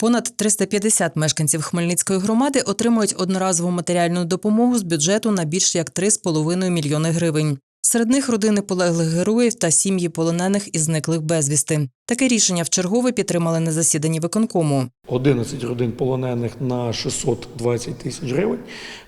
Понад 350 мешканців Хмельницької громади отримують одноразову матеріальну допомогу з бюджету на більш як 3,5 мільйони гривень. Серед них родини полеглих героїв та сім'ї полонених і зниклих безвісти. Таке рішення вчергове підтримали на засіданні виконкому. 11 родин полонених на 620 тисяч гривень.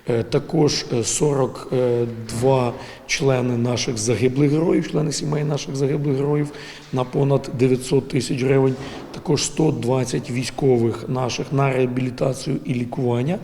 Е, Також е, 42 члени наших загиблих героїв, члени сімей наших загиблих героїв на понад 900 тисяч гривень. Також 120 військових наших на реабілітацію і лікування,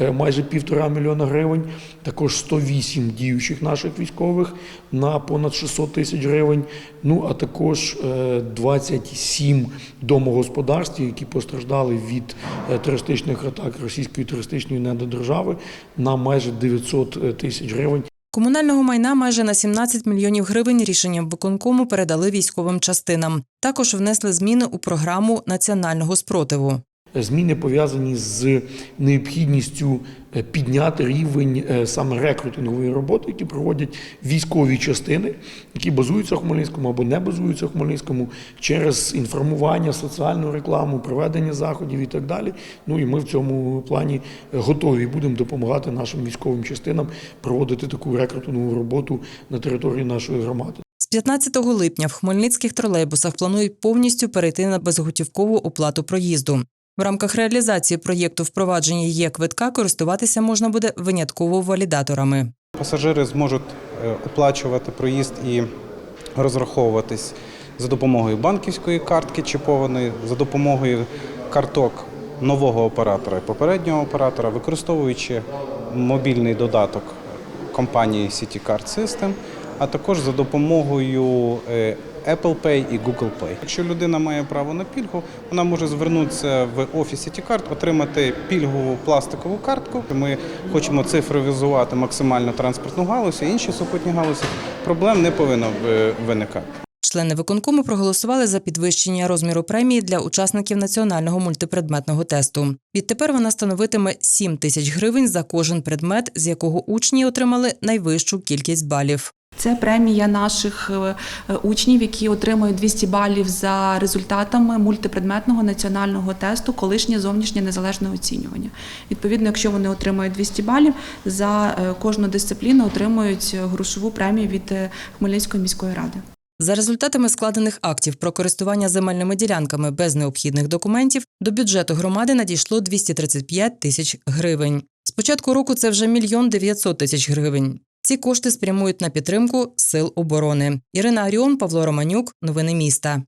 е, майже півтора мільйона гривень. Також 108 діючих наших військових на понад 600 тисяч гривень. Ну а також е, 27 домогосподарств, які постраждали від е, терористичних атак російської терористичної недодержави на майже 900 тисяч гривень. Комунального майна майже на 17 мільйонів гривень рішенням виконкому передали військовим частинам. Також внесли зміни у програму національного спротиву. Зміни пов'язані з необхідністю е, підняти рівень е, саме рекрутингової роботи, які проводять військові частини, які базуються в Хмельницькому або не базуються в Хмельницькому, через інформування, соціальну рекламу, проведення заходів і так далі. Ну і ми в цьому плані готові будемо допомагати нашим військовим частинам проводити таку рекрутингову роботу на території нашої громади. З 15 липня в хмельницьких тролейбусах планують повністю перейти на безготівкову оплату проїзду. В рамках реалізації проєкту впровадження є квитка користуватися можна буде винятково валідаторами. Пасажири зможуть е, оплачувати проїзд і розраховуватись за допомогою банківської картки чіпованої, за допомогою карток нового оператора і попереднього оператора, використовуючи мобільний додаток компанії CityCard System, а також за допомогою е, Apple Pay і Google Pay. Якщо людина має право на пільгу, вона може звернутися в офіс CityCard, отримати пільгову пластикову картку. Ми хочемо цифровізувати максимально транспортну галузь, і інші супутні галузі. Проблем не повинно е, виникати. Члени виконкому проголосували за підвищення розміру премії для учасників національного мультипредметного тесту. Відтепер вона становитиме 7 тисяч гривень за кожен предмет, з якого учні отримали найвищу кількість балів. Це премія наших е, учнів, які отримують 200 балів за результатами мультипредметного національного тесту, колишнє зовнішнє незалежне оцінювання. Відповідно, якщо вони отримують 200 балів, за е, кожну дисципліну отримують грошову премію від е, Хмельницької міської ради. За результатами складених актів про користування земельними ділянками без необхідних документів до бюджету громади надійшло 235 тисяч гривень. З початку року це вже мільйон 900 тисяч гривень. Ці кошти спрямують на підтримку сил оборони. Ірина Аріон, Павло Романюк. Новини міста.